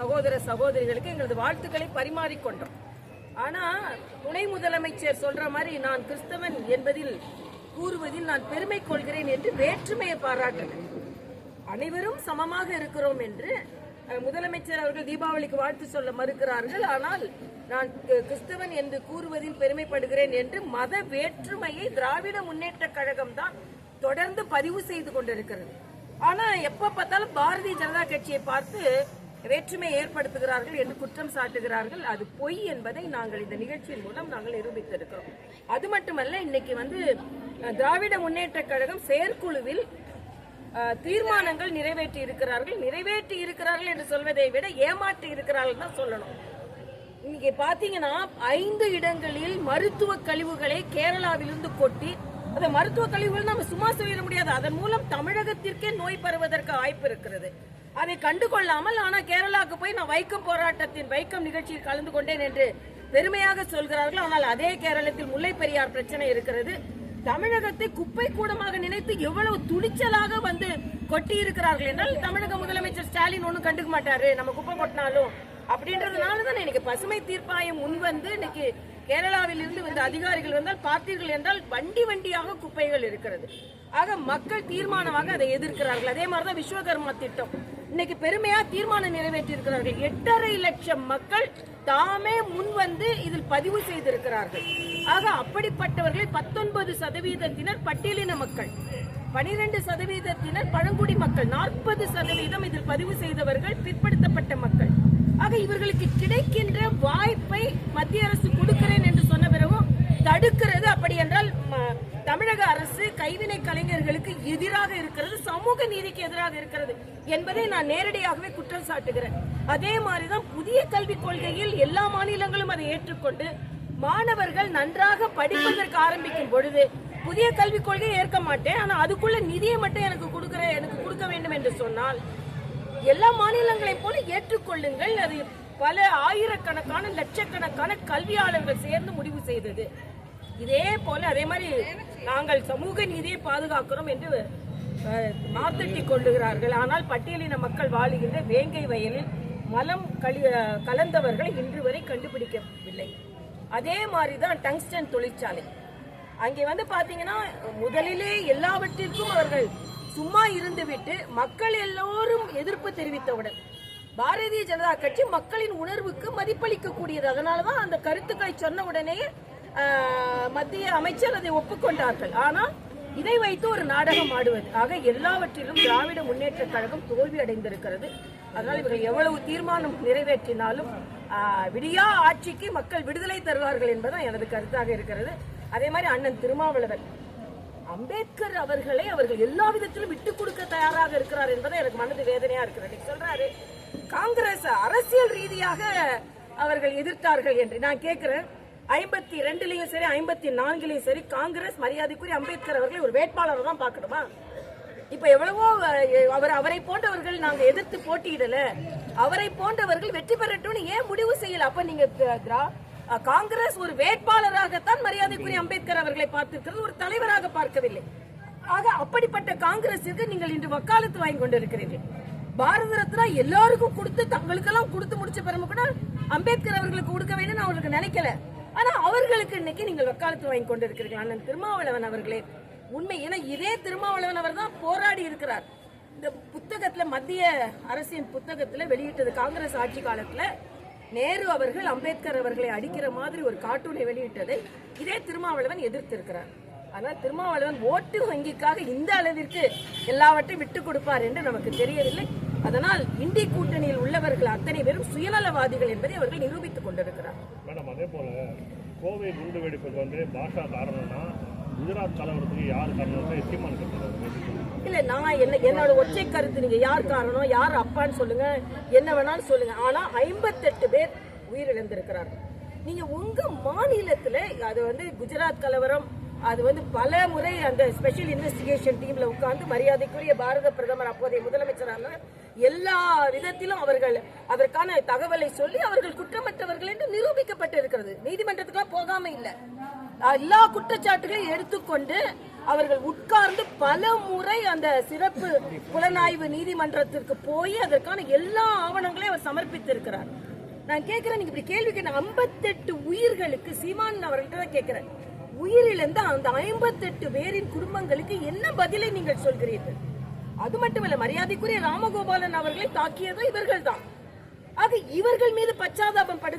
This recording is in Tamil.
சகோதர சகோதரிகளுக்கு எங்களது வாழ்த்துக்களை பரிமாறிக்கொண்டோம். ஆனா துணை முதலமைச்சர் சொல்ற மாதிரி நான் கிறிஸ்தவன் என்பதில் கூறுவதில் நான் பெருமை கொள்கிறேன் என்று வேற்றுமையை பாராட்டினேன் அனைவரும் சமமாக இருக்கிறோம் என்று முதலமைச்சர் அவர்கள் தீபாவளிக்கு வாழ்த்து சொல்ல மறுக்கிறார்கள். ஆனால் நான் கிறிஸ்தவன் என்று கூறுவதில் பெருமைப்படுகிறேன் என்று மத வேற்றுமையை திராவிட முன்னேற்ற கழகம் தான் தொடர்ந்து பதிவு செய்து கொண்டிருக்கிறது. ஆனா எப்ப பார்த்தாலும் பாரதிய ஜனதா கட்சியை பார்த்து வேற்றுமை ஏற்படுத்துகிறார்கள் என்று குற்றம் சாட்டுகிறார்கள். அது பொய் என்பதை நாங்கள் இந்த நிகழ்ச்சியின் மூலம் நாங்கள் நிரூபித்திருக்கிறோம். அது மட்டுமல்ல இன்னைக்கு வந்து திராவிட முன்னேற்ற கழகம் செயற்குழுவில் தீர்மானங்கள் நிறைவேற்றி இருக்கிறார்கள். நிறைவேற்றி இருக்கிறார்கள் என்று சொல்வதை விட ஏமாற்றி இருக்கிறார்கள் தான் சொல்லணும். இன்னைக்கு பாத்தீங்கன்னா ஐந்து இடங்களில் மருத்துவ கழிவுகளை கேரளாவிலிருந்து கொட்டி அந்த மருத்துவ கழிவுகள் நம்ம சும்மா சொல்லிட முடியாது. அதன் மூலம் தமிழகத்திற்கே நோய் பரவதற்கு வாய்ப்பு இருக்கிறது. அதை கண்டுகொள்ளாமல் ஆனால் கேரளாவுக்கு போய் நான் வைக்கம் போராட்டத்தின் வைக்கம் நிகழ்ச்சியில் கலந்து கொண்டேன் என்று பெருமையாக சொல்கிறார்கள். ஆனால் அதே கேரளத்தில் முல்லை பெரியார் பிரச்சனை இருக்கிறது. தமிழகத்தை குப்பை கூடமாக நினைத்து எவ்வளவு துணிச்சலாக வந்து கொட்டி இருக்கிறார்கள் என்றால் தமிழக முதலமைச்சர் ஸ்டாலின் ஒன்றும் கண்டுக்க மாட்டாரு. நம்ம குப்பை கொட்டினாலும் அப்படின்றதுனால தான் இன்னைக்கு பசுமை தீர்ப்பாயம் முன் வந்து இன்னைக்கு கேரளாவில் இருந்து வந்த அதிகாரிகள் வந்தால் பார்த்தீர்கள் என்றால் வண்டி வண்டியாக குப்பைகள் இருக்கிறது. ஆக மக்கள் தீர்மானமாக அதை எதிர்க்கிறார்கள். அதே மாதிரி தான் விஸ்வகர்மா திட்டம். இன்னைக்கு பெருமையா தீர்மானம் நிறைவேற்றி இருக்கிறார்கள் எட்டரை லட்சம் மக்கள் தாமே முன் வந்து இதில் பதிவு செய்திருக்கிறார்கள். ஆக அப்படிப்பட்டவர்கள் பத்தொன்பது சதவீதத்தினர் பட்டியலின மக்கள். பனிரெண்டு சதவீதத்தினர் பழங்குடி மக்கள். நாற்பது சதவீதம் இதில் பதிவு செய்தவர்கள் பிற்படுத்தப்பட்ட மக்கள். ஆக இவர்களுக்கு கிடைக்கின்ற வாய்ப்பை மத்திய அரசு கொடுக்கிறேன் என்று சொன்ன பிறகும் தடுக்கிறது அப்படி என்றால் தமிழக அரசு கைவினை கலைஞர்களுக்கு எதிராக இருக்கிறது சமூக நீதிக்கு எதிராக இருக்கிறது என்பதை நான் நேரடியாகவே குற்றம் சாட்டுகிறேன். அதே மாதிரிதான் புதிய கல்விக் கொள்கையில் எல்லா மாநிலங்களும் அதை ஏற்றுக்கொண்டு மாணவர்கள் நன்றாக படிப்பதற்கு ஆரம்பிக்கும் பொழுது புதிய கல்விக் கொள்கையை ஏற்க மாட்டேன். ஆனால் அதுக்குள்ள நிதியை மட்டும் எனக்கு கொடுக்குற எனக்கு கொடுக்க வேண்டும் என்று சொன்னால் எல்லா மாநிலங்களைப் போல ஏற்றுக்கொள்ளுங்கள். அது பல ஆயிரக்கணக்கான லட்சக்கணக்கான கல்வியாளர்கள் சேர்ந்து முடிவு செய்தது. இதே போல அதே மாதிரி நாங்கள் சமூக நீதியை பாதுகாக்கிறோம் என்று மாத்தட்டி கொள்ளுகிறார்கள். ஆனால் பட்டியலின மக்கள் வாழுகின்ற வேங்கை வயலில் மலம் கழி கலந்தவர்களை இன்று வரை கண்டுபிடிக்கவில்லை. அதே மாதிரி தான் டங்ஸ்டன் தொழிற்சாலை. அங்கே வந்து பார்த்தீங்கன்னா முதலிலே எல்லாவற்றிற்கும் அவர்கள் சும்மா இருந்துவிட்டு மக்கள் எல்லோரும் எதிர்ப்பு தெரிவித்தவுடன் பாரதிய ஜனதா கட்சி மக்களின் உணர்வுக்கு மதிப்பளிக்க கூடியது அதனாலதான் அந்த கருத்துக்களை சொன்ன உடனே மத்திய அமைச்சர் அதை ஒப்புக்கொண்டார்கள். ஆனால் இதை வைத்து ஒரு நாடகம் ஆடுவது. ஆக எல்லாவற்றிலும் திராவிட முன்னேற்ற கழகம் தோல்வி அடைந்திருக்கிறது. அதனால் இவர்கள் எவ்வளவு தீர்மானம் நிறைவேற்றினாலும் விடியா ஆட்சிக்கு மக்கள் விடுதலை தருவார்கள் என்பதுதான் எனது கருத்தாக இருக்கிறது. அதே மாதிரி அண்ணன் திருமாவளவன் அம்பேத்கர் அவர்களை அவர்கள் எல்லா விதத்திலும் விட்டுக் கொடுக்க தயாராக இருக்கிறார் என்பது எனக்கு மனது வேதனையா இருக்கிறது. சொல்றாரு காங்கிரஸ் அரசியல் ரீதியாக அவர்கள் எதிர்த்தார்கள் என்று. நான் கேட்கிறேன் ஐம்பத்தி ரெண்டுலயும் சரி ஐம்பத்தி நான்குலயும் சரி காங்கிரஸ் மரியாதைக்குரிய அம்பேத்கர் அவர்களை ஒரு வேட்பாளர் தான் பார்க்கணுமா? இப்ப எவ்வளவோ அவர் அவரை போன்றவர்கள் நாங்க எதிர்த்து போட்டியிடல. அவரை போன்றவர்கள் வெற்றி பெறட்டும்னு ஏன் முடிவு செய்யல? அப்ப நீங்க காங்கிரஸ் ஒரு வேட்பாளராகத்தான் மரியாதைக்குரிய அம்பேத்கர் அவர்களை பார்த்திருக்கிறது ஒரு தலைவராக பார்க்கவில்லை. ஆக அப்படிப்பட்ட காங்கிரஸிற்கு நீங்கள் இன்று வக்காலத்து வாங்கி கொண்டிருக்கிறீர்கள். பாரத ரத்னா எல்லாருக்கும் கொடுத்து தங்களுக்கெல்லாம் கொடுத்து முடிச்ச பிறகு கூட அம்பேத்கர் அவர்களுக்கு கொடுக்க வேண்டும் நான் அவர்களுக்கு நினைக்கல. ஆனா அவர்களுக்கு இன்னைக்கு நீங்கள் வக்காலத்து வாங்கி கொண்டிருக்கிறீர்கள்? அண்ணன் திருமாவளவன் அவர்களே உண்மை. ஏன்னா இதே திருமாவளவன் அவர் தான் போராடி இருக்கிறார். இந்த புத்தகத்துல மத்திய அரசின் புத்தகத்துல வெளியிட்டது காங்கிரஸ் ஆட்சி காலத்துல நேரு அவர்கள் அம்பேத்கர் அவர்களை அடிக்கிற மாதிரி ஒரு கார்ட்டூனை வெளியிட்டதை இதே திருமாவளவன் எதிர்த்திருக்கிறார். ஆனால் திருமாவளவன் ஓட்டு வங்கிக்காக இந்த அளவிற்கு எல்லாவற்றையும் விட்டு கொடுப்பார் என்று நமக்கு தெரியவில்லை. அதனால் இந்தி கூட்டணியில் உள்ளவர்கள் அத்தனை பேரும் சுயநலவாதிகள் என்பதை அவர்கள் நிரூபித்துக் கொண்டிருக்கிறார். மேடம் அதே போல கோவை குண்டு வெடிப்புக்கு வந்து பாஷா காரணம்னா குஜராத் கலவரத்துக்கு யார் காரணம் சீமான் இல்ல நான் என்ன என்னோட ஒற்றை கருத்து நீங்க யார் காரணம் யார் அப்பான்னு சொல்லுங்க என்ன வேணாலும் சொல்லுங்க. ஆனா ஐம்பத்தெட்டு பேர் உயிரிழந்திருக்கிறார்கள். நீங்க உங்க மாநிலத்துல அது வந்து குஜராத் கலவரம் அது வந்து பல முறை அந்த ஸ்பெஷல் இன்வெஸ்டிகேஷன் டீம்ல உட்கார்ந்து மரியாதைக்குரிய பாரத பிரதமர் அப்போதைய முதலமைச்சரான எல்லா விதத்திலும் அவர்கள் அதற்கான தகவலை சொல்லி அவர்கள் குற்றமற்றவர்கள் என்று நிரூபிக்கப்பட்டு இருக்கிறது நீதிமன்றத்துக்குலாம் போகாம இல்லை. எல்லா குற்றச்சாட்டுகளையும் எடுத்துக்கொண்டு அவர்கள் உட்கார்ந்து பல முறை அந்த சிறப்பு புலனாய்வு நீதிமன்றத்திற்கு போய் அதற்கான எல்லா ஆவணங்களையும் அவர் சமர்ப்பித்திருக்கிறார். நான் கேட்கிறேன் நீங்க இப்படி கேள்வி கேட்டேன் ஐம்பத்தெட்டு உயிர்களுக்கு சீமான் அவர்கள்ட்ட தான் கேட்கிறேன். உயிரிழந்த அந்த ஐம்பத்தெட்டு பேரின் குடும்பங்களுக்கு என்ன பதிலை நீங்கள் சொல்கிறீர்கள்? அது மட்டுமல்ல மரியாதைக்குரிய ராமகோபாலன் அவர்களை தாக்கியதும் இவர்கள் தான் ஆக இவர்கள் மீது பச்சாதாபம் படு